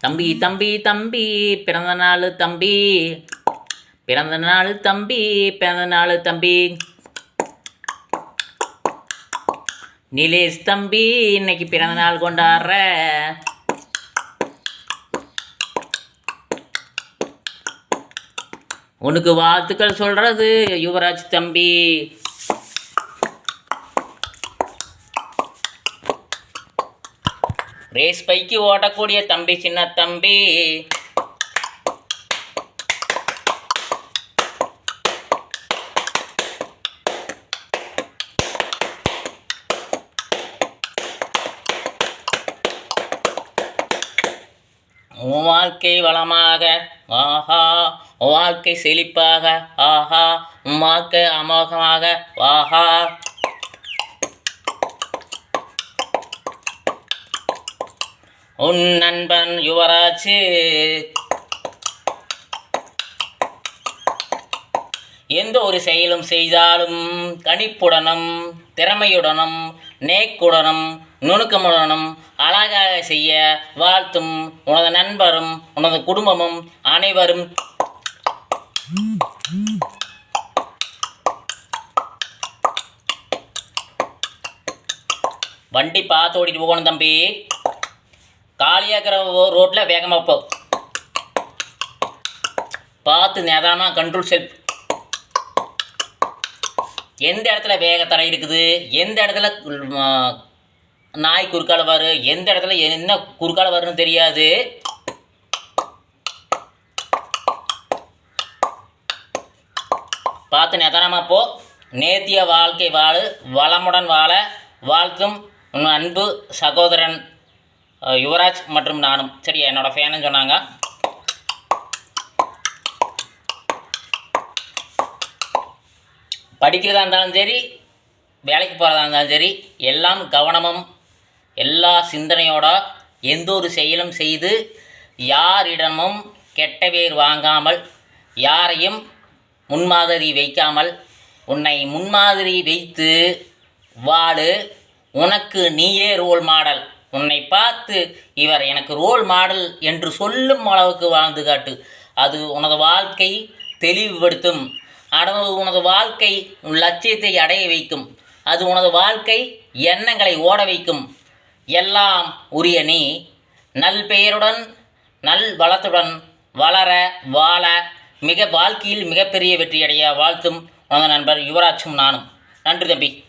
தம்பி தம்பி தம்பி பிறந்த நாள் தம்பி. பிறந்த நாள் தம்பி பிறந்த நாள் தம்பி. நிலேஷ் தம்பி இன்னைக்கு பிறந்த நாள் கொண்டாடுற. உனக்கு வாழ்த்துக்கள் சொல்றது யுவராஜ் தம்பி. ரேஸ் பைக்கு ஓட்டக்கூடிய தம்பி சின்ன தம்பி. உன் வாழ்க்கை வளமாக ஆஹா. உன் வாழ்க்கை செழிப்பாக ஆஹா. உன் வாழ்க்கை அமோகமாக ஆஹா. உன் நண்பன் யுவராஜ். எந்த ஒரு செயலும் செய்தாலும் கணிப்புடனும் திறமையுடனும் நேக்குடனும் நுணுக்கமுடனும் அழகாக செய்ய வாழ்த்தும் உனது நண்பரும் உனது குடும்பமும் அனைவரும். வண்டி பார்த்து ஓடிட்டு போகணும் தம்பி. காலியாக இருக்கிற ரோட்டில் வேகமாக போ. பார்த்து நிதானமாக கண்ட்ரோல் செல் எந்த இடத்துல வேகத்தடை இருக்குது? எந்த இடத்துல நாய் குறுக்கால வரும் எந்த இடத்துல என்ன குறுக்கால வரும்னு தெரியாது. பார்த்து நிதானமாக போ. நேத்திய வாழ்க்கை வாழு. வளமுடன் வாழ. வாழ்த்தும் உன் அன்பு சகோதரன். யுவராஜ் மற்றும் நானும். சரி என்னோடய ஃபேனுன்னு சொன்னாங்க. படிக்கிறதா இருந்தாலும் சரி வேலைக்கு போகிறதா இருந்தாலும் சரி எல்லாம் கவனமும் எல்லா சிந்தனையோட எந்த ஒரு செயலும் செய்து யாரிடமும் கெட்ட பேர் வாங்காமல் யாரையும் முன்மாதிரி வைக்காமல் உன்னை முன்மாதிரி வைத்து வாழு. உனக்கு நீயே ரோல் மாடல் உன்னை பார்த்து இவர் எனக்கு ரோல் மாடல் என்று சொல்லும் அளவுக்கு வாழ்ந்து காட்டு. அது உனது வாழ்க்கை தெளிவுபடுத்தும். அடனது உனது வாழ்க்கை உன் லட்சியத்தை அடைய வைக்கும். அது உனது வாழ்க்கை எண்ணங்களை ஓட வைக்கும். எல்லாம் உரிய நீ. நல் பெயருடன் நல் வளத்துடன் வளர வாழ மிக வாழ்க்கையில் மிகப்பெரிய வெற்றியடைய வாழ்த்தும். உனது நண்பர் யுவராஜும் நானும். நன்றி தம்பி.